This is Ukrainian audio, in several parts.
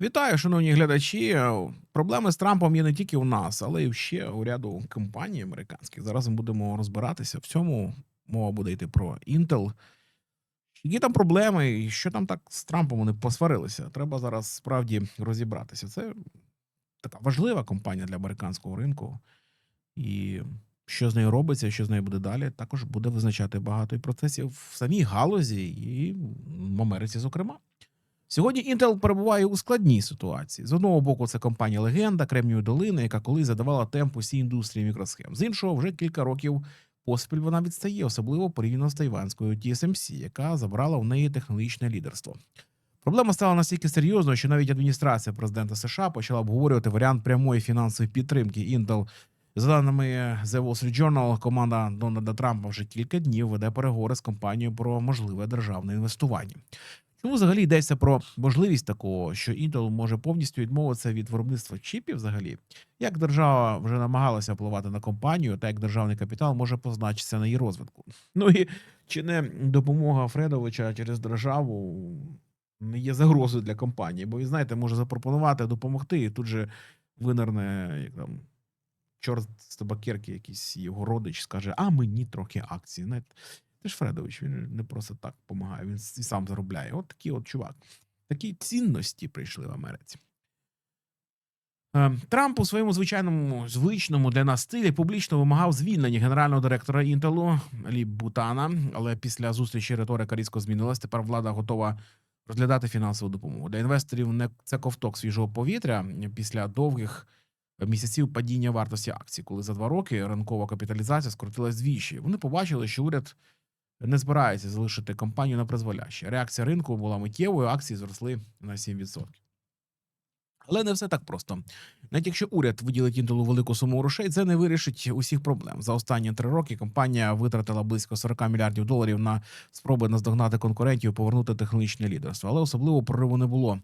Вітаю, шановні глядачі. Проблеми з Трампом є не тільки у нас, але й ще у ряду компаній американських. Зараз ми будемо розбиратися. В цьому мова буде йти про Intel. Які там проблеми, і що там так з Трампом вони посварилися? Треба зараз справді розібратися. Це така важлива компанія для американського ринку. І що з нею робиться, що з нею буде далі, також буде визначати багато і процесів в самій галузі і в Америці, зокрема. Сьогодні Intel перебуває у складній ситуації. З одного боку, це компанія легенда Кремнієвої долини, яка колись задавала темп усій індустрії мікросхем. З іншого, вже кілька років поспіль вона відстає, особливо порівняно з тайванською TSMC, яка забрала в неї технологічне лідерство. Проблема стала настільки серйозною, що навіть адміністрація президента США почала обговорювати варіант прямої фінансової підтримки Intel. За даними The Wall Street Journal, команда Дональда Трампа вже кілька днів веде переговори з компанією про можливе державне інвестування. Чому взагалі йдеться про можливість такого, що Intel може повністю відмовитися від виробництва чіпів? Взагалі, як держава вже намагалася впливати на компанію, та як державний капітал може позначитися на її розвитку? Ну і чи не допомога Фредовича через державу не є загрозою для компанії? Бо він знаєте, може запропонувати допомогти, і тут же винерне як там чорт з табакерки, якийсь його родич скаже: А мені трохи акції. Знаєте, це ж Фредович, він не просто так допомагає, він сам заробляє. От такий от чувак. Такі цінності прийшли в Америці. Е, Трамп у своєму звичайному звичному для нас стилі публічно вимагав звільнення генерального директора Інтелу Лі Бутана, але після зустрічі риторика різко змінилась. Тепер влада готова розглядати фінансову допомогу для інвесторів. Не це ковток свіжого повітря після довгих місяців падіння вартості акцій, коли за два роки ринкова капіталізація скоротилась двічі. Вони побачили, що уряд не збирається залишити компанію на призволяще. Реакція ринку була миттєвою, акції зросли на 7%. Але не все так просто. Навіть якщо уряд виділить інтелу велику суму грошей, це не вирішить усіх проблем. За останні три роки компанія витратила близько 40 мільярдів доларів на спроби наздогнати конкурентів, повернути технологічне лідерство. Але особливо прориву не було.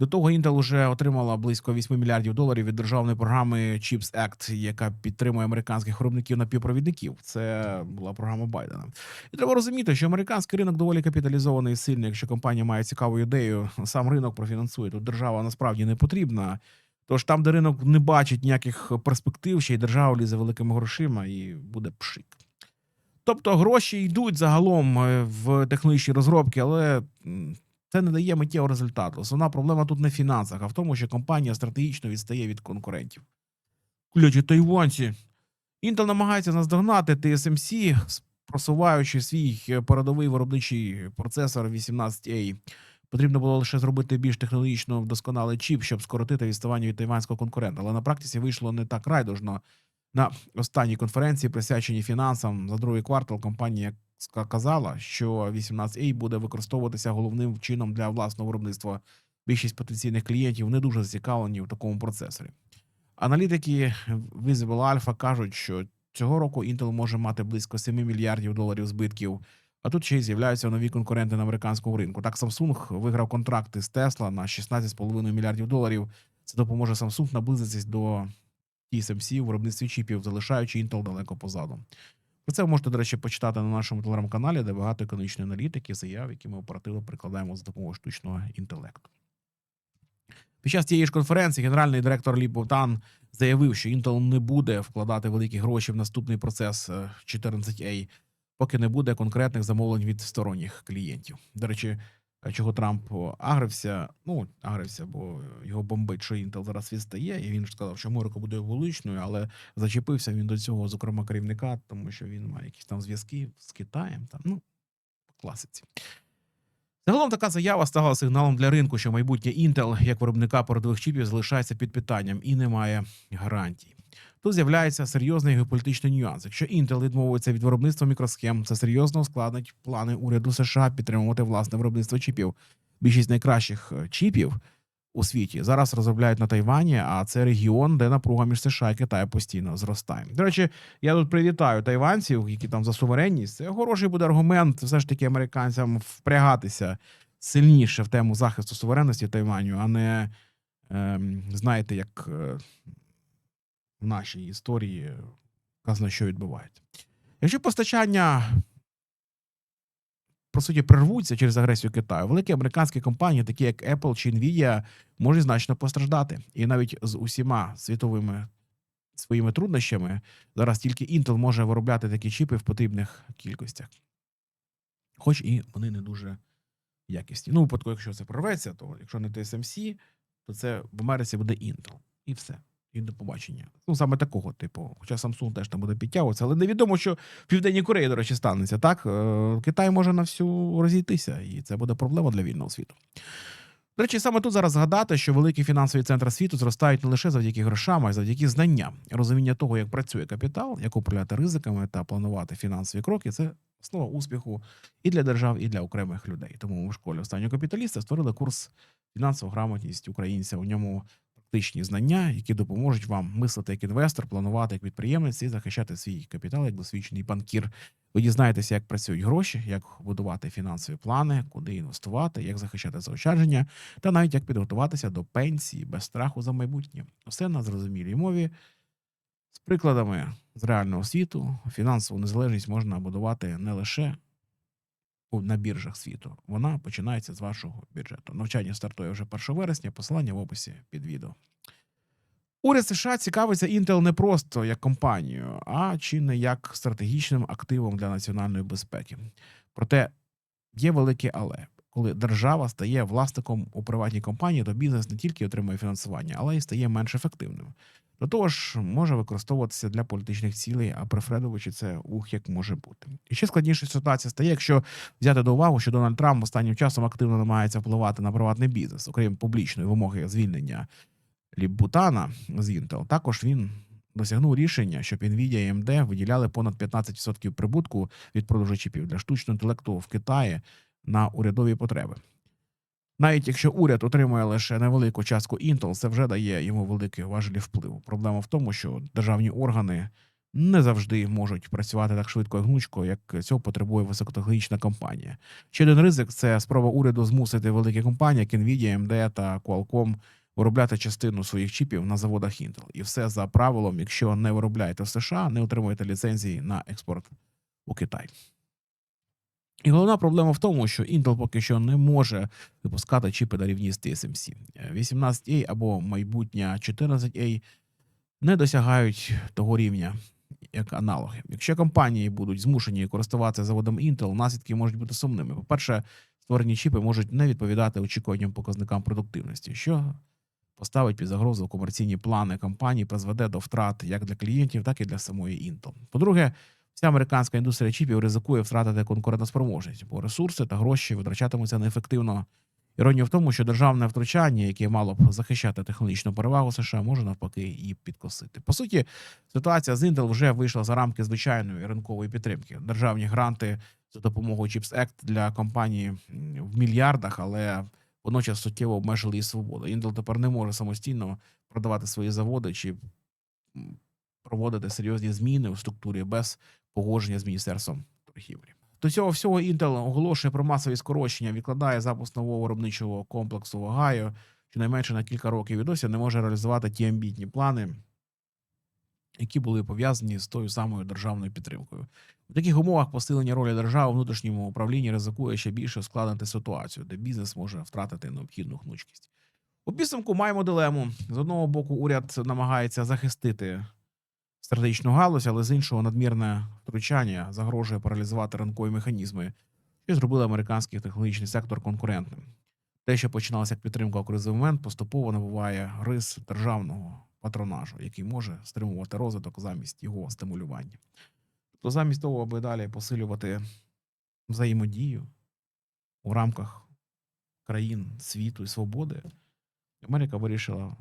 До того Intel вже отримала близько 8 мільярдів доларів від державної програми Chips Act, яка підтримує американських виробників напівпровідників. Це була програма Байдена. І треба розуміти, що американський ринок доволі капіталізований і сильний. Якщо компанія має цікаву ідею, сам ринок профінансує. Тут держава насправді не потрібна. Тож там, де ринок не бачить ніяких перспектив, ще й держава лізе великими грошима і буде пшик. Тобто гроші йдуть загалом е, в технологічні розробки, але це не дає миттєвого результату. Основна проблема тут не в фінансах, а в тому, що компанія стратегічно відстає від конкурентів. Кляті тайванці. Intel намагається наздогнати TSMC, просуваючи свій е, передовий виробничий процесор 18A. Потрібно було лише зробити більш технологічно вдосконалий чіп, щоб скоротити відставання від тайванського конкурента. Але на практиці вийшло не так райдужно. На останній конференції, присвяченій фінансам за другий квартал, компанія казала, що 18A буде використовуватися головним чином для власного виробництва. Більшість потенційних клієнтів не дуже зацікавлені в такому процесорі. Аналітики Visible Alpha кажуть, що цього року Intel може мати близько 7 мільярдів доларів збитків. А тут ще й з'являються нові конкуренти на американському ринку. Так, Samsung виграв контракти з Tesla на 16,5 мільярдів доларів. Це допоможе Samsung наблизитись до TSMC в виробництві чіпів, залишаючи Intel далеко позаду. Про це ви можете, до речі, почитати на нашому телеграм-каналі, де багато економічної аналітики, заяв, які ми оперативно прикладаємо за допомогою штучного інтелекту. Під час цієї ж конференції генеральний директор Лі Бовтан заявив, що Intel не буде вкладати великі гроші в наступний процес е, 14A, поки не буде конкретних замовлень від сторонніх клієнтів. До речі, е, чого Трамп агрився, ну агрився, бо його бомбить, що Intel зараз відстає, і він ж сказав, що Америка буде величною, але зачепився він до цього, зокрема, керівника, тому що він має якісь там зв'язки з Китаєм. Там, ну, класиці. Загалом така заява стала сигналом для ринку, що майбутнє Intel як виробника передових чіпів залишається під питанням і немає гарантій. Тут з'являється серйозний геополітичний нюанс. Якщо Intel відмовиться від виробництва мікросхем, це серйозно ускладнить плани уряду США підтримувати власне виробництво чіпів. Більшість найкращих е, чіпів у світі зараз розробляють на Тайвані, а це регіон, де напруга між США і Китаєм постійно зростає. До речі, я тут привітаю тайванців, які там за суверенність. Це хороший буде аргумент, все ж таки американцям впрягатися сильніше в тему захисту суверенності Тайваню, а не ем, знаєте, як е, в нашій історії казано, що відбувається. Якщо постачання по суті прервуться через агресію Китаю, великі американські компанії, такі як Apple чи Nvidia, можуть значно постраждати. І навіть з усіма світовими своїми труднощами зараз тільки Intel може виробляти такі чіпи в потрібних кількостях. Хоч і вони не дуже якісні. Ну, випадку, якщо це прорветься, то якщо не TSMC, то це в Америці буде Intel. І все. І до побачення. Ну, саме такого типу. Хоча Samsung теж там буде підтягуватися, але невідомо, що в Південній Кореї, до речі, станеться. Так, Е, Китай може на всю розійтися, і це буде проблема для вільного світу. До речі, саме тут зараз згадати, що великі фінансові центри світу зростають не лише завдяки грошам, а й завдяки знанням. Розуміння того, як працює капітал, як управляти ризиками та планувати фінансові кроки це основа успіху і для держав, і для окремих людей. Тому в школі останнього капіталіста створили курс фінансова грамотність українця. У ньому практичні знання, які допоможуть вам мислити як інвестор, планувати як підприємець і захищати свій капітал як досвідчений банкір. Ви дізнаєтеся, як працюють гроші, як будувати фінансові плани, куди інвестувати, як захищати заощадження, та навіть як підготуватися до пенсії без страху за майбутнє. Все на зрозумілій мові. З прикладами з реального світу фінансову незалежність можна будувати не лише на біржах світу. Вона починається з вашого бюджету. Навчання стартує вже 1 вересня. Посилання в описі під відео. Уряд США цікавиться Intel не просто як компанією, а чи не як стратегічним активом для національної безпеки. Проте є велике але. Коли держава стає власником у приватній компанії, то бізнес не тільки отримує фінансування, але й стає менш ефективним. До того ж, може використовуватися для політичних цілей, а при Фредовичі це ух як може бути. І ще складніша ситуація стає, якщо взяти до уваги, що Дональд Трамп останнім часом активно намагається впливати на приватний бізнес, окрім публічної вимоги звільнення Лібутана з Intel. Також він досягнув рішення, щоб Nvidia і AMD виділяли понад 15% прибутку від продажу чіпів для штучного інтелекту в Китаї на урядові потреби. Навіть якщо уряд отримує лише невелику частку Intel, це вже дає йому великий важелі впливу. Проблема в тому, що державні органи не завжди можуть працювати так швидко і гнучко, як цього потребує високотехнологічна компанія. Ще один ризик це спроба уряду змусити великі компанії, як Nvidia, AMD та Qualcomm, виробляти частину своїх чіпів на заводах Intel. І все за правилом, якщо не виробляєте в США, не отримуєте ліцензії на експорт у Китай. І головна проблема в тому, що Intel поки що не може випускати чіпи на рівні з TSMC. 18A або майбутня 14A не досягають того рівня, як аналоги. Якщо компанії будуть змушені користуватися заводом Intel, наслідки можуть бути сумними. По-перше, створені чіпи можуть не відповідати очікуванням показникам продуктивності, що поставить під загрозу комерційні плани компанії, призведе до втрат як для клієнтів, так і для самої Intel. По-друге, вся американська індустрія чіпів ризикує втратити конкурентоспроможність, бо ресурси та гроші витрачатимуться неефективно. Іронія в тому, що державне втручання, яке мало б захищати технологічну перевагу США, може навпаки її підкосити. По суті, ситуація з Intel вже вийшла за рамки звичайної ринкової підтримки. Державні гранти за допомогою Chips Act для компанії в мільярдах, але водночас суттєво обмежили її свободу. Intel тепер не може самостійно продавати свої заводи чи проводити серйозні зміни у структурі без погодження з міністерством торгівлі. До цього всього Intel оголошує про масові скорочення, відкладає запуск нового виробничого комплексу в Огайо, щонайменше на кілька років і досі не може реалізувати ті амбітні плани, які були пов'язані з тою самою державною підтримкою. У таких умовах посилення ролі держави у внутрішньому управлінні ризикує ще більше ускладнити ситуацію, де бізнес може втратити необхідну гнучкість. У підсумку маємо дилему. З одного боку, уряд намагається захистити стратегічну галузь, але з іншого надмірне втручання загрожує паралізувати ринкові механізми, що зробили американський технологічний сектор конкурентним. Те, що починалося як підтримка у кризовий момент, поступово набуває рис державного патронажу, який може стримувати розвиток замість його стимулювання. Тобто, замість того, аби далі посилювати взаємодію у рамках країн світу і свободи, Америка вирішила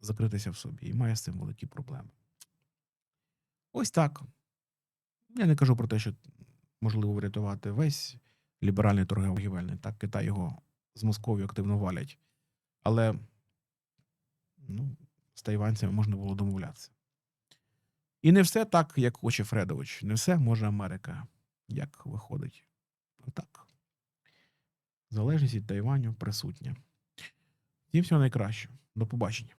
закритися в собі і має з цим великі проблеми. Ось так. Я не кажу про те, що можливо врятувати весь ліберальний торговельний. Так, Китай його з Московії активно валять. Але ну, з тайванцями можна було домовлятися. І не все так, як хоче Фредович. Не все може Америка, як виходить. Так. Залежність від Тайваню присутня. Всім всього найкращого. До побачення.